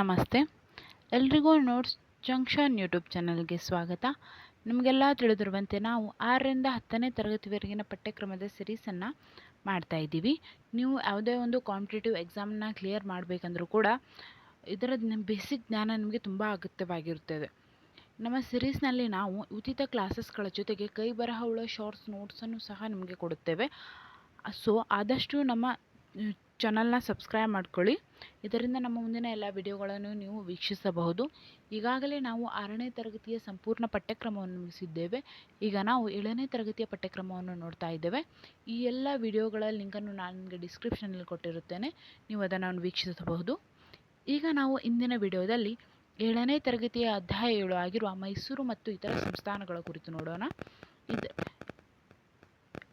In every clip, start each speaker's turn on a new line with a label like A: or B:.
A: ನಮಸ್ತೆ. ಎಲ್ರಿಗೂ notes junction YouTube ಚಾನಲ್ಗೆ ಸ್ವಾಗತ. ನಿಮಗೆಲ್ಲ ತಿಳಿದಿರುವಂತೆ ನಾವು ಆರರಿಂದ ಹತ್ತನೇ ತರಗತಿವರೆಗಿನ ಪಠ್ಯಕ್ರಮದ ಸಿರೀಸನ್ನು ಮಾಡ್ತಾ ಇದ್ದೀವಿ. ನೀವು ಯಾವುದೇ ಒಂದು ಕಾಂಪಿಟೇಟಿವ್ ಎಕ್ಸಾಮ್ನ ಕ್ಲಿಯರ್ ಮಾಡಬೇಕಂದ್ರೂ ಕೂಡ ಇದರ ಬೇಸಿಕ್ ಜ್ಞಾನ ನಿಮಗೆ ತುಂಬ ಅಗತ್ಯವಾಗಿರುತ್ತದೆ. ನಮ್ಮ ಸಿರೀಸ್ನಲ್ಲಿ ನಾವು ಉಚಿತ ಕ್ಲಾಸಸ್ಗಳ ಜೊತೆಗೆ ಕೈ ಬರಹ ಉಳ್ಳ ಶಾರ್ಟ್ಸ್, ನೋಟ್ಸನ್ನು ಸಹ ನಿಮಗೆ ಕೊಡುತ್ತೇವೆ. ಸೊ, ಆದಷ್ಟು ನಮ್ಮ ಚಾನಲ್ನ ಸಬ್ಸ್ಕ್ರೈಬ್ ಮಾಡ್ಕೊಳ್ಳಿ. ಇದರಿಂದ ನಮ್ಮ ಮುಂದಿನ ಎಲ್ಲ ವಿಡಿಯೋಗಳನ್ನು ನೀವು ವೀಕ್ಷಿಸಬಹುದು. ಈಗಾಗಲೇ ನಾವು ಆರನೇ ತರಗತಿಯ ಸಂಪೂರ್ಣ ಪಠ್ಯಕ್ರಮವನ್ನು ಮುಗಿಸಿದ್ದೇವೆ. ಈಗ ನಾವು ಏಳನೇ ತರಗತಿಯ ಪಠ್ಯಕ್ರಮವನ್ನು ನೋಡ್ತಾ ಇದ್ದೇವೆ. ಈ ಎಲ್ಲ ವಿಡಿಯೋಗಳ ಲಿಂಕನ್ನು ನಾನು ನಿಮಗೆ ಡಿಸ್ಕ್ರಿಪ್ಷನಲ್ಲಿ ಕೊಟ್ಟಿರುತ್ತೇನೆ. ನೀವು ಅದನ್ನು ವೀಕ್ಷಿಸಬಹುದು. ಈಗ ನಾವು ಇಂದಿನ ವಿಡಿಯೋದಲ್ಲಿ ಏಳನೇ ತರಗತಿಯ ಅಧ್ಯಾಯ ಏಳು ಆಗಿರುವ ಮೈಸೂರು ಮತ್ತು ಇತರ ಸಂಸ್ಥಾನಗಳ ಕುರಿತು ನೋಡೋಣ. ಇದು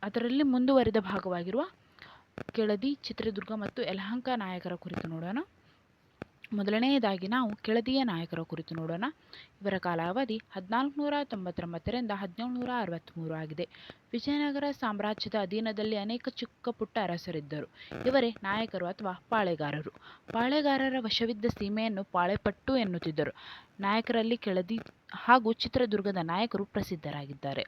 A: ಅದರಲ್ಲಿ ಮುಂದುವರಿದ ಭಾಗವಾಗಿರುವ ಕೆಳದಿ ಚಿತ್ರದುರ್ಗ ಮತ್ತು ಯಲಹಂಕ ನಾಯಕರ ಕುರಿತು ನೋಡೋಣ. ಮೊದಲನೆಯದಾಗಿ ನಾವು ಕೆಳದಿಯ ನಾಯಕರ ಕುರಿತು ನೋಡೋಣ. ಇವರ ಕಾಲಾವಧಿ ಹದಿನಾಲ್ಕುನೂರ ತೊಂಬತ್ತೊಂಬತ್ತರಿಂದ ಹದಿನೇಳುನೂರ ಅರವತ್ತ್ಮೂರು ಆಗಿದೆ. ವಿಜಯನಗರ ಸಾಮ್ರಾಜ್ಯದ ಅಧೀನದಲ್ಲಿ ಅನೇಕ ಚಿಕ್ಕ ಪುಟ್ಟ ಅರಸರಿದ್ದರು. ಇವರೇ ನಾಯಕರು ಅಥವಾ ಪಾಳೆಗಾರರು. ಪಾಳೆಗಾರರ ವಶವಿದ್ದ ಸೀಮೆಯನ್ನು ಪಾಳೆಪಟ್ಟು ಎನ್ನುತ್ತಿದ್ದರು. ನಾಯಕರಲ್ಲಿ ಕೆಳದಿ ಹಾಗೂ ಚಿತ್ರದುರ್ಗದ ನಾಯಕರು ಪ್ರಸಿದ್ಧರಾಗಿದ್ದಾರೆ.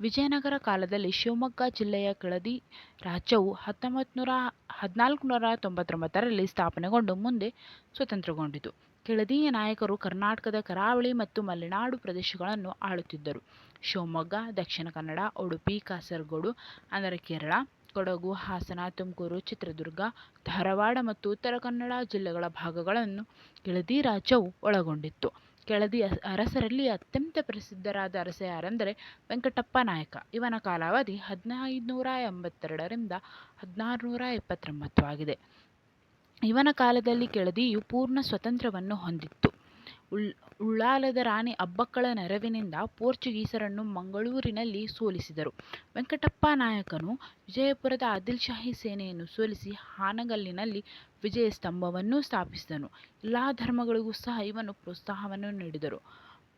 A: ವಿಜಯನಗರ ಕಾಲದಲ್ಲಿ ಶಿವಮೊಗ್ಗ ಜಿಲ್ಲೆಯ ಕೆಳದಿ ರಾಜ್ಯವು ಹತ್ತೊಂಬತ್ತು ನೂರ ಹದಿನಾಲ್ಕು ನೂರ ತೊಂಬತ್ತೊಂಬತ್ತರಲ್ಲಿ ಸ್ಥಾಪನೆಗೊಂಡು ಮುಂದೆ ಸ್ವತಂತ್ರಗೊಂಡಿತು. ಕೆಳದಿಯ ನಾಯಕರು ಕರ್ನಾಟಕದ ಕರಾವಳಿ ಮತ್ತು ಮಲೆನಾಡು ಪ್ರದೇಶಗಳನ್ನು ಆಳುತ್ತಿದ್ದರು. ಶಿವಮೊಗ್ಗ, ದಕ್ಷಿಣ ಕನ್ನಡ, ಉಡುಪಿ, ಕಾಸರಗೋಡು, ಅಂದರೆ ಕೇರಳ, ಕೊಡಗು, ಹಾಸನ, ತುಮಕೂರು, ಚಿತ್ರದುರ್ಗ, ಧಾರವಾಡ ಮತ್ತು ಉತ್ತರ ಕನ್ನಡ ಜಿಲ್ಲೆಗಳ ಭಾಗಗಳನ್ನು ಕೆಳದಿ ರಾಜ್ಯವು ಒಳಗೊಂಡಿತ್ತು. ಕೆಳದಿ ಅರಸರಲ್ಲಿ ಅತ್ಯಂತ ಪ್ರಸಿದ್ಧರಾದ ಅರಸ ಯಾರೆಂದರೆ ವೆಂಕಟಪ್ಪ ನಾಯಕ. ಇವನ ಕಾಲಾವಧಿ ಹದಿನೈದುನೂರ ಎಂಬತ್ತೆರಡರಿಂದ ಹದಿನಾರುನೂರ ಎಪ್ಪತ್ತೊಂಬತ್ತು ಆಗಿದೆ. ಇವನ ಕಾಲದಲ್ಲಿ ಕೆಳದಿಯು ಪೂರ್ಣ ಸ್ವತಂತ್ರವನ್ನು ಹೊಂದಿತ್ತು. ಉಳ್, ಉಳ್ಳಾಲದ ರಾಣಿ ಅಬ್ಬಕ್ಕಳ ನೆರವಿನಿಂದ ಪೋರ್ಚುಗೀಸರನ್ನು ಮಂಗಳೂರಿನಲ್ಲಿ ಸೋಲಿಸಿದರು. ವೆಂಕಟಪ್ಪ ನಾಯಕನು ವಿಜಯಪುರದ ಆದಿಲ್ ಶಾಹಿ ಸೇನೆಯನ್ನು ಸೋಲಿಸಿ ಹಾನಗಲ್ಲಿನಲ್ಲಿ ವಿಜಯ ಸ್ತಂಭವನ್ನು ಸ್ಥಾಪಿಸಿದನು. ಎಲ್ಲ ಧರ್ಮಗಳಿಗೂ ಸಹ ಇವನು ಪ್ರೋತ್ಸಾಹವನ್ನು ನೀಡಿದರು.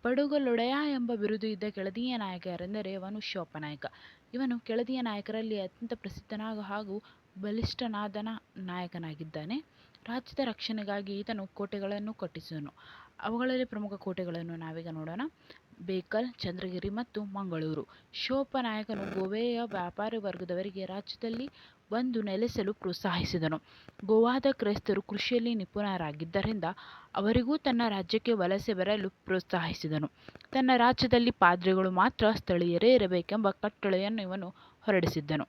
A: ಪಡುಗಲೊಡೆಯ ಎಂಬ ಬಿರುದು ಇದ್ದ ಕೆಳದಿಯ ನಾಯಕ ಯಾರೆಂದರೆ ಇವನು ಶಿವಪ್ಪನಾಯಕ ಇವನು ಕೆಳದಿಯ ನಾಯಕರಲ್ಲಿ ಅತ್ಯಂತ ಪ್ರಸಿದ್ಧನಾಗ ಹಾಗೂ ಬಲಿಷ್ಠನಾದನ ನಾಯಕನಾಗಿದ್ದಾನೆ. ರಾಜ್ಯದ ರಕ್ಷಣೆಗಾಗಿ ಈತನು ಕೋಟೆಗಳನ್ನು ಕಟ್ಟಿಸಿದನು. ಅವುಗಳಲ್ಲಿ ಪ್ರಮುಖ ಕೋಟೆಗಳನ್ನು ನಾವೀಗ ನೋಡೋಣ. ಬೇಕಲ್, ಚಂದ್ರಗಿರಿ ಮತ್ತು ಮಂಗಳೂರು. ಶಿವಪ್ಪ ನಾಯಕನು ಗೋವೆಯ ವ್ಯಾಪಾರಿ ವರ್ಗದವರಿಗೆ ರಾಜ್ಯದಲ್ಲಿ ಬಂದು ನೆಲೆಸಲು ಪ್ರೋತ್ಸಾಹಿಸಿದನು. ಗೋವಾದ ಕ್ರೈಸ್ತರು ಕೃಷಿಯಲ್ಲಿ ನಿಪುಣರಾಗಿದ್ದರಿಂದ ಅವರಿಗೂ ತನ್ನ ರಾಜ್ಯಕ್ಕೆ ವಲಸೆ ಬರಲು ಪ್ರೋತ್ಸಾಹಿಸಿದನು. ತನ್ನ ರಾಜ್ಯದಲ್ಲಿ ಪಾದ್ರಿಗಳು ಮಾತ್ರ ಸ್ಥಳೀಯರೇ ಇರಬೇಕೆಂಬ ಕಟ್ಟಳೆಯನ್ನು ಇವನು ಹೊರಡಿಸಿದ್ದನು.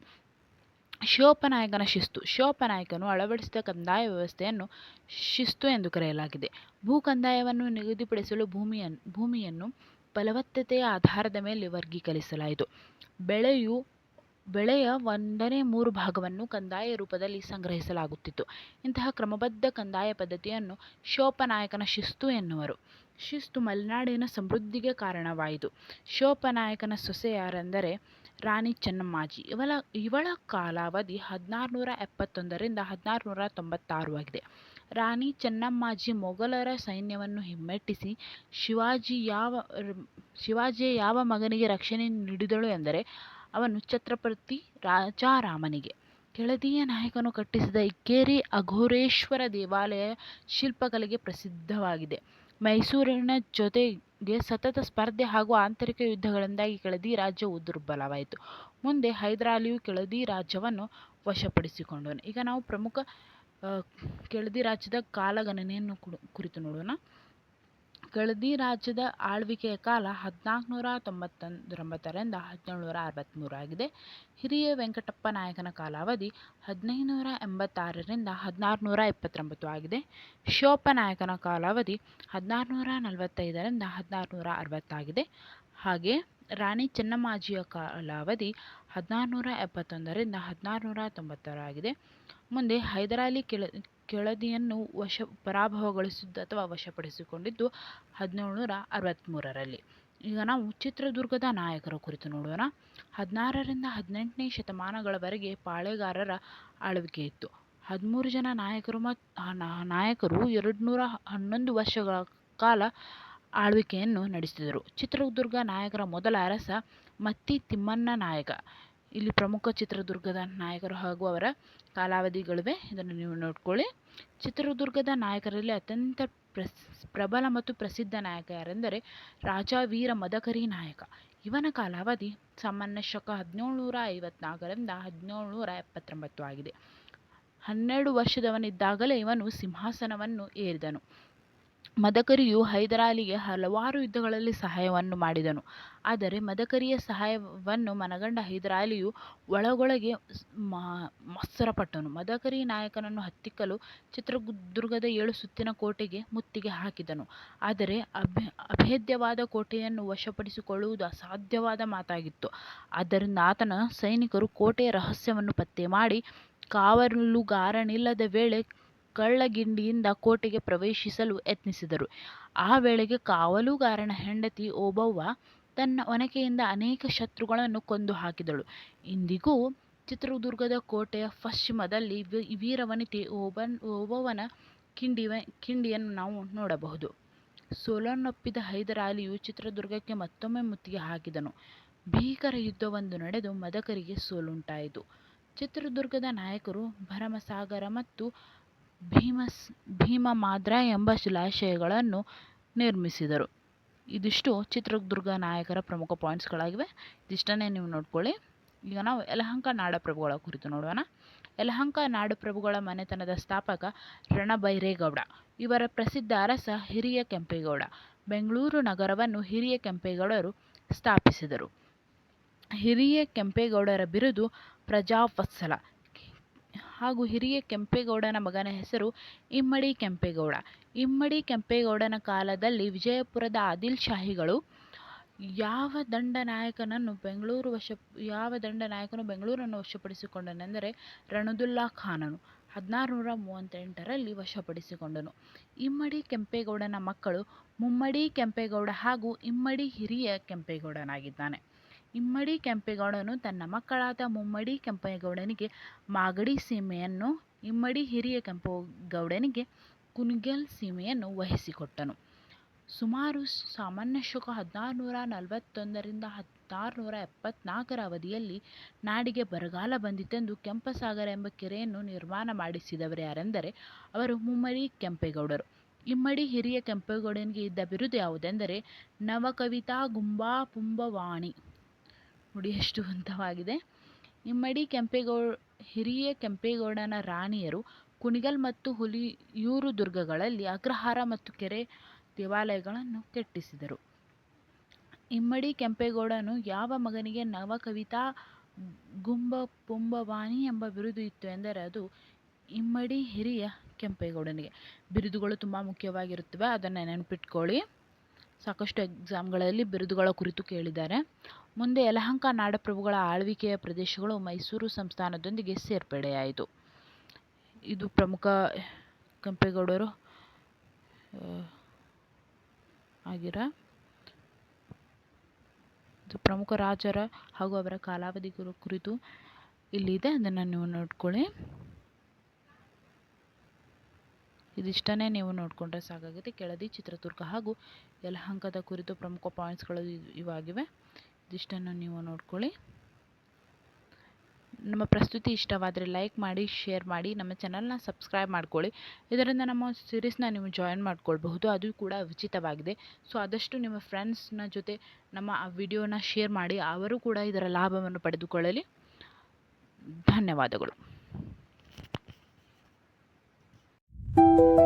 A: ಶಿವಪ್ಪನಾಯಕನ ಶಿಸ್ತು. ಶಿವಪ್ಪನಾಯಕನು ಅಳವಡಿಸಿದ ಕಂದಾಯ ವ್ಯವಸ್ಥೆಯನ್ನು ಶಿಸ್ತು ಎಂದು ಕರೆಯಲಾಗಿದೆ. ಭೂ ಕಂದಾಯವನ್ನು ನಿಗದಿಪಡಿಸಲು ಭೂಮಿಯನ್ನು ಭೂಮಿಯನ್ನು ಫಲವತ್ತತೆಯ ಆಧಾರದ ಮೇಲೆ ವರ್ಗೀಕರಿಸಲಾಯಿತು. ಬೆಳೆಯು, ಬೆಳೆಯ ಒಂದನೇ ಮೂರು ಭಾಗವನ್ನು ಕಂದಾಯ ರೂಪದಲ್ಲಿ ಸಂಗ್ರಹಿಸಲಾಗುತ್ತಿತ್ತು. ಇಂತಹ ಕ್ರಮಬದ್ಧ ಕಂದಾಯ ಪದ್ಧತಿಯನ್ನು ಶಿವಪ್ಪನಾಯಕನ ಶಿಸ್ತು ಎನ್ನುವರು. ಶಿಸ್ತು ಮಲೆನಾಡಿನ ಸಮೃದ್ಧಿಗೆ ಕಾರಣವಾಯಿತು. ಶಿವಪ್ಪನಾಯಕನ ಸೊಸೆ ಯಾರೆಂದರೆ ರಾಣಿ ಚೆನ್ನಮ್ಮಾಜಿ. ಇವಳ ಇವಳ ಕಾಲಾವಧಿ ಹದಿನಾರುನೂರ ಎಪ್ಪತ್ತೊಂದರಿಂದ ಹದಿನಾರುನೂರ ತೊಂಬತ್ತಾರು ಆಗಿದೆ. ರಾಣಿ ಚೆನ್ನಮ್ಮಾಜಿ ಮೊಘಲರ ಸೈನ್ಯವನ್ನು ಹಿಮ್ಮೆಟ್ಟಿಸಿ ಶಿವಾಜಿ ಯಾವ ಶಿವಾಜಿ ಯಾವ ಮಗನಿಗೆ ರಕ್ಷಣೆ ನೀಡಿದಳು ಎಂದರೆ ಅವನು ಛತ್ರಪತಿ ರಾಜಾರಾಮನಿಗೆ. ಕೆಳದಿಯ ನಾಯಕನು ಕಟ್ಟಿಸಿದ ಇಕ್ಕೇರಿ ಅಘೋರೇಶ್ವರ ದೇವಾಲಯ ಶಿಲ್ಪಕಲೆಗೆ ಪ್ರಸಿದ್ಧವಾಗಿದೆ. ಮೈಸೂರಿನ ಜೊತೆಗೆ ಸತತ ಸ್ಪರ್ಧೆ ಹಾಗೂ ಆಂತರಿಕ ಯುದ್ಧಗಳಿಂದಾಗಿ ಕೆಳದಿ ರಾಜ್ಯವು ದುರ್ಬಲವಾಯಿತು. ಮುಂದೆ ಹೈದರಾಲಿಯು ಕೆಳದಿ ರಾಜ್ಯವನ್ನು ವಶಪಡಿಸಿಕೊಂಡನು. ಈಗ ನಾವು ಪ್ರಮುಖ ಕೆಳದಿ ರಾಜ್ಯದ ಕಾಲಗಣನೆಯನ್ನು ಕುರಿತು ನೋಡೋಣ. ಕೆಳದಿ ರಾಜ್ಯದ ಆಳ್ವಿಕೆಯ ಕಾಲ ಹದಿನಾಲ್ಕುನೂರ ತೊಂಬತ್ತೊಂಬತ್ತರಿಂದ ಹದಿನೇಳುನೂರ ಅರವತ್ತ್ಮೂರಾಗಿದೆ ಹಿರಿಯ ವೆಂಕಟಪ್ಪ ನಾಯಕನ ಕಾಲಾವಧಿ ಹದಿನೈದುನೂರ ಎಂಬತ್ತಾರರಿಂದ ಹದಿನಾರುನೂರ ಇಪ್ಪತ್ತೊಂಬತ್ತು ಆಗಿದೆ. ಶಿವಪ್ಪ ನಾಯಕನ ಕಾಲಾವಧಿ ಹದಿನಾರುನೂರ ನಲವತ್ತೈದರಿಂದ ಹದಿನಾರುನೂರ ಅರವತ್ತಾಗಿದೆ. ಹಾಗೆ ರಾಣಿ ಚೆನ್ನಮ್ಮಾಜಿಯ ಕಾಲಾವಧಿ ಹದಿನಾರುನೂರ ಎಪ್ಪತ್ತೊಂದರಿಂದ ಹದಿನಾರುನೂರ ತೊಂಬತ್ತರಾಗಿದೆ ಮುಂದೆ ಹೈದರಾಲಿ ಕೆಳ, ಕೆಳದಿಯನ್ನು ವಶ, ಪರಾಭವಗೊಳಿಸಿದ್ದು ಅಥವಾ ವಶಪಡಿಸಿಕೊಂಡಿದ್ದು ಹದಿನೇಳುನೂರ ಅರವತ್ತ್ಮೂರರಲ್ಲಿ ಈಗ ನಾವು ಚಿತ್ರದುರ್ಗದ ನಾಯಕರ ಕುರಿತು ನೋಡೋಣ. ಹದಿನಾರರಿಂದ ಹದಿನೆಂಟನೇ ಶತಮಾನಗಳವರೆಗೆ ಪಾಳೆಗಾರರ ಆಳ್ವಿಕೆ ಇತ್ತು. ಹದಿಮೂರು ಜನ ನಾಯಕರು ಮತ್ತು ನಾಯಕರು ಎರಡು ನೂರ ಹನ್ನೊಂದು ವರ್ಷಗಳ ಕಾಲ ಆಳ್ವಿಕೆಯನ್ನು ನಡೆಸಿದರು. ಚಿತ್ರದುರ್ಗ ನಾಯಕರ ಮೊದಲ ಅರಸ ಮತ್ತಿ ತಿಮ್ಮಣ್ಣ ನಾಯಕ. ಇಲ್ಲಿ ಪ್ರಮುಖ ಚಿತ್ರದುರ್ಗದ ನಾಯಕರು ಹಾಗೂ ಅವರ ಕಾಲಾವಧಿಗಳಿವೆ. ಇದನ್ನು ನೀವು ನೋಡ್ಕೊಳ್ಳಿ. ಚಿತ್ರದುರ್ಗದ ನಾಯಕರಲ್ಲಿ ಅತ್ಯಂತ ಪ್ರಸ್, ಪ್ರಬಲ ಮತ್ತು ಪ್ರಸಿದ್ಧ ನಾಯಕ ಯಾರೆಂದರೆ ರಾಜ ವೀರ ಮದಕರಿ ನಾಯಕ. ಇವನ ಕಾಲಾವಧಿ ಸಾಮಾನ್ಯ ಶಕ ಹದಿನೇಳುನೂರ ಐವತ್ನಾಲ್ಕರಿಂದ ಹದಿನೇಳುನೂರ ಎಪ್ಪತ್ತೊಂಬತ್ತು ಆಗಿದೆ. ಹನ್ನೆರಡು ವರ್ಷದವನಿದ್ದಾಗಲೇ ಇವನು ಸಿಂಹಾಸನವನ್ನು ಏರಿದನು. ಮದಕರಿಯು ಹೈದರಾಲಿಗೆ ಹಲವಾರು ಯುದ್ಧಗಳಲ್ಲಿ ಸಹಾಯವನ್ನು ಮಾಡಿದನು. ಆದರೆ ಮದಕರಿಯ ಸಹಾಯವನ್ನು ಮನಗಂಡ ಹೈದರಾಲಿಯು ಒಳಗೊಳಗೆ ಮತ್ಸರಪಟ್ಟನು. ಮದಕರಿ ನಾಯಕನನ್ನು ಹತ್ತಿಕ್ಕಲು ಚಿತ್ರದುರ್ಗದ ಏಳು ಸುತ್ತಿನ ಕೋಟೆಗೆ ಮುತ್ತಿಗೆ ಹಾಕಿದನು. ಆದರೆ ಅಭೆ, ಅಭೇದ್ಯವಾದ ಕೋಟೆಯನ್ನು ವಶಪಡಿಸಿಕೊಳ್ಳುವುದು ಅಸಾಧ್ಯವಾದ ಮಾತಾಗಿತ್ತು. ಆದ್ದರಿಂದ ಆತನ ಸೈನಿಕರು ಕೋಟೆಯ ರಹಸ್ಯವನ್ನು ಪತ್ತೆ ಮಾಡಿ, ಕಾವಲುಗಾರನಿಲ್ಲದ ವೇಳೆ ಕಳ್ಳಗಿಂಡಿಯಿಂದ ಕೋಟೆಗೆ ಪ್ರವೇಶಿಸಲು ಯತ್ನಿಸಿದರು. ಆ ವೇಳೆಗೆ ಕಾವಲುಗಾರನ ಹೆಂಡತಿ ಓಬವ್ವ ತನ್ನ ಒನಕೆಯಿಂದ ಅನೇಕ ಶತ್ರುಗಳನ್ನು ಕೊಂದು ಹಾಕಿದಳು. ಇಂದಿಗೂ ಚಿತ್ರದುರ್ಗದ ಕೋಟೆಯ ಪಶ್ಚಿಮದಲ್ಲಿ ವೀರವನಿತೆ ಓಬನ್, ಓಬವ್ವನ ಕಿಂಡಿ ಕಿಂಡಿಯನ್ನು ನಾವು ನೋಡಬಹುದು. ಸೋಲನ್ನೊಪ್ಪಿದ ಹೈದರಾಲಿಯು ಚಿತ್ರದುರ್ಗಕ್ಕೆ ಮತ್ತೊಮ್ಮೆ ಮುತ್ತಿಗೆ ಹಾಕಿದನು. ಭೀಕರ ಯುದ್ಧವೊಂದು ನಡೆದು ಮದಕರಿಗೆ ಸೋಲುಂಟಾಯಿತು. ಚಿತ್ರದುರ್ಗದ ನಾಯಕರು ಭರಮಸಾಗರ ಮತ್ತು ಭೀಮಸ್ ಮಾದ್ರ ಎಂಬ ಶಿಲಾಶಯಗಳನ್ನು ನಿರ್ಮಿಸಿದರು. ಇದಿಷ್ಟು ಚಿತ್ರದುರ್ಗ ನಾಯಕರ ಪ್ರಮುಖ ಪಾಯಿಂಟ್ಸ್ಗಳಾಗಿವೆ ಇದಿಷ್ಟನ್ನೇ ನೀವು ನೋಡ್ಕೊಳ್ಳಿ. ಈಗ ನಾವು ಯಲಹಂಕ ನಾಡಪ್ರಭುಗಳ ಕುರಿತು ನೋಡೋಣ. ಯಲಹಂಕ ನಾಡಪ್ರಭುಗಳ ಮನೆತನದ ಸ್ಥಾಪಕ ರಣಬೈರೇಗೌಡ. ಇವರ ಪ್ರಸಿದ್ಧ ಅರಸ ಹಿರಿಯ ಕೆಂಪೇಗೌಡ. ಬೆಂಗಳೂರು ನಗರವನ್ನು ಹಿರಿಯ ಕೆಂಪೇಗೌಡರು ಸ್ಥಾಪಿಸಿದರು. ಹಿರಿಯ ಕೆಂಪೇಗೌಡರ ಬಿರುದು ಪ್ರಜಾವತ್ಸಲ. ಹಾಗೂ ಹಿರಿಯ ಕೆಂಪೇಗೌಡನ ಮಗನ ಹೆಸರು ಇಮ್ಮಡಿ ಕೆಂಪೇಗೌಡ. ಇಮ್ಮಡಿ ಕೆಂಪೇಗೌಡನ ಕಾಲದಲ್ಲಿ ವಿಜಯಪುರದ ಆದಿಲ್ ಶಾಹಿಗಳು ಯಾವ ದಂಡನಾಯಕನನ್ನು ಬೆಂಗಳೂರು ವಶ, ಯಾವ ದಂಡನಾಯಕನು ಬೆಂಗಳೂರನ್ನು ವಶಪಡಿಸಿಕೊಂಡನೆಂದರೆ ರಣದುಲ್ಲಾ ಖಾನನು. ಹದಿನಾರುನೂರ ಮೂವತ್ತೆಂಟರಲ್ಲಿ ವಶಪಡಿಸಿಕೊಂಡನು. ಇಮ್ಮಡಿ ಕೆಂಪೇಗೌಡನ ಮಕ್ಕಳು ಮುಮ್ಮಡಿ ಕೆಂಪೇಗೌಡ ಹಾಗೂ ಇಮ್ಮಡಿ ಹಿರಿಯ ಕೆಂಪೇಗೌಡನಾಗಿದ್ದಾನೆ. ಇಮ್ಮಡಿ ಕೆಂಪೇಗೌಡನು ತನ್ನ ಮಕ್ಕಳಾದ ಮುಮ್ಮಡಿ ಕೆಂಪೇಗೌಡನಿಗೆ ಮಾಗಡಿ ಸೀಮೆಯನ್ನು, ಇಮ್ಮಡಿ ಹಿರಿಯ ಕೆಂಪೇಗೌಡನಿಗೆ ಕುಣಿಗಲ್ ಸೀಮೆಯನ್ನು ವಹಿಸಿಕೊಟ್ಟನು. ಸುಮಾರು ಸಾಮಾನ್ಯ ಶಕ ಹದಿನಾರುನೂರ ನಲವತ್ತೊಂದರಿಂದ ಹದಿನಾರುನೂರ ಎಪ್ಪತ್ನಾಲ್ಕರ ಅವಧಿಯಲ್ಲಿ ನಾಡಿಗೆ ಬರಗಾಲ ಬಂದಿತೆಂದು ಕೆಂಪಸಾಗರ ಎಂಬ ಕೆರೆಯನ್ನು ನಿರ್ಮಾಣ ಮಾಡಿಸಿದವರು ಯಾರೆಂದರೆ, ಅವರು ಮುಮ್ಮಡಿ ಕೆಂಪೇಗೌಡರು. ಇಮ್ಮಡಿ ಹಿರಿಯ ಕೆಂಪೇಗೌಡನಿಗೆ ಇದ್ದ ಬಿರುದು ಯಾವುದೆಂದರೆ, ನವಕವಿತಾ ಗುಂಬಾ ಪುಂಬವಾಣಿ. ನೋಡಿ ಎಷ್ಟು ಹಂತವಾಗಿದೆ. ಇಮ್ಮಡಿ ಕೆಂಪೇಗೌ ಹಿರಿಯ ಕೆಂಪೇಗೌಡನ ರಾಣಿಯರು ಕುಣಿಗಲ್ ಮತ್ತು ಹುಲಿಯೂರು ದುರ್ಗಗಳಲ್ಲಿ ಅಗ್ರಹಾರ ಮತ್ತು ಕೆರೆ ದೇವಾಲಯಗಳನ್ನು ಕಟ್ಟಿಸಿದರು. ಇಮ್ಮಡಿ ಕೆಂಪೇಗೌಡನು ಯಾವ ಮಗನಿಗೆ ನವಕವಿತಾ ಗುಂಬ ಪುಂಬವಾಣಿ ಎಂಬ ಬಿರುದು ಇತ್ತು ಎಂದರೆ ಅದು ಇಮ್ಮಡಿ ಹಿರಿಯ ಕೆಂಪೇಗೌಡನಿಗೆ. ಬಿರುದುಗಳು ತುಂಬ ಮುಖ್ಯವಾಗಿರುತ್ತವೆ, ಅದನ್ನು ನೆನಪಿಟ್ಕೊಳ್ಳಿ. ಸಾಕಷ್ಟು ಎಕ್ಸಾಮ್ಗಳಲ್ಲಿ ಬಿರುದುಗಳ ಕುರಿತು ಕೇಳಿದ್ದಾರೆ. ಮುಂದೆ ಯಲಹಂಕ ನಾಡಪ್ರಭುಗಳ ಆಳ್ವಿಕೆಯ ಪ್ರದೇಶಗಳು ಮೈಸೂರು ಸಂಸ್ಥಾನದೊಂದಿಗೆ ಸೇರ್ಪಡೆಯಾಯಿತು. ಇದು ಪ್ರಮುಖ ಕೆಂಪೇಗೌಡರು ಆಗಿರ, ಇದು ಪ್ರಮುಖ ರಾಜರ ಹಾಗೂ ಅವರ ಕಾಲಾವಧಿ ಕುರಿತು ಇಲ್ಲಿದೆ. ಅದನ್ನು ನೀವು ನೋಡ್ಕೊಳ್ಳಿ. ಇದಿಷ್ಟನ್ನೇ ನೀವು ನೋಡಿಕೊಂಡ್ರೆ ಸಾಕಾಗುತ್ತೆ ಕೆಳದಿ, ಚಿತ್ರದುರ್ಗ ಹಾಗೂ ಯಲಹಂಕದ ಕುರಿತು ಪ್ರಮುಖ ಪಾಯಿಂಟ್ಸ್ಗಳು ಇವಾಗಿವೆ. ಇದಿಷ್ಟನ್ನು ನೀವು ನೋಡ್ಕೊಳ್ಳಿ. ನಮ್ಮ ಪ್ರಸ್ತುತಿ ಇಷ್ಟವಾದರೆ ಲೈಕ್ ಮಾಡಿ, ಶೇರ್ ಮಾಡಿ, ನಮ್ಮ ಚಾನಲ್ನ ಸಬ್ಸ್ಕ್ರೈಬ್ ಮಾಡ್ಕೊಳ್ಳಿ. ಇದರಿಂದ ನಮ್ಮ ಸೀರೀಸ್ನ ನೀವು ಜಾಯಿನ್ ಮಾಡ್ಕೊಳ್ಬಹುದು. ಅದು ಕೂಡ ಉಚಿತವಾಗಿದೆ ಸೊ, ಆದಷ್ಟು ನಿಮ್ಮ ಫ್ರೆಂಡ್ಸ್ನ ಜೊತೆ ನಮ್ಮ ಆ ವಿಡಿಯೋನ ಶೇರ್ ಮಾಡಿ, ಅವರು ಕೂಡ ಇದರ ಲಾಭವನ್ನು ಪಡೆದುಕೊಳ್ಳಲಿ. ಧನ್ಯವಾದಗಳು. Thank you.